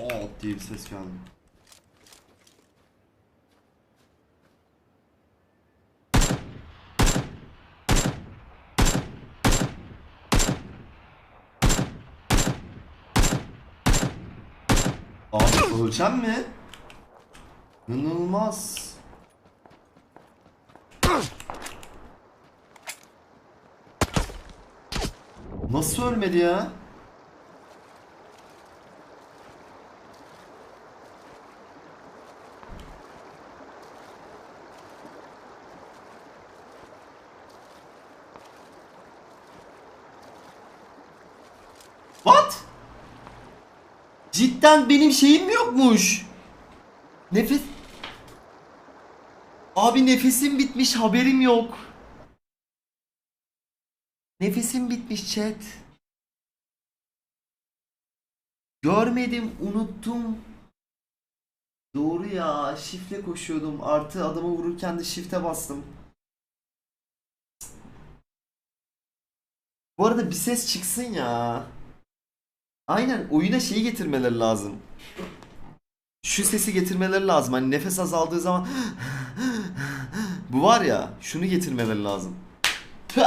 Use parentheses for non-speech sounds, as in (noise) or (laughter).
Aa diye bir ses geldi. Abi ölçem mi? İnanılmaz. Nasıl ölmedi ya? What? Cidden benim şeyim yokmuş? Nefes... Abi nefesim bitmiş haberim yok. Nefesim bitmiş chat. Görmedim, unuttum. Doğru ya, şifle koşuyordum. Artı adamı vururken de şifte bastım. Bu arada bir ses çıksın ya. Aynen oyuna şeyi getirmeleri lazım. Şu sesi getirmeleri lazım. Hani nefes azaldığı zaman (gasps) bu var ya şunu getirmeleri lazım. Tüh.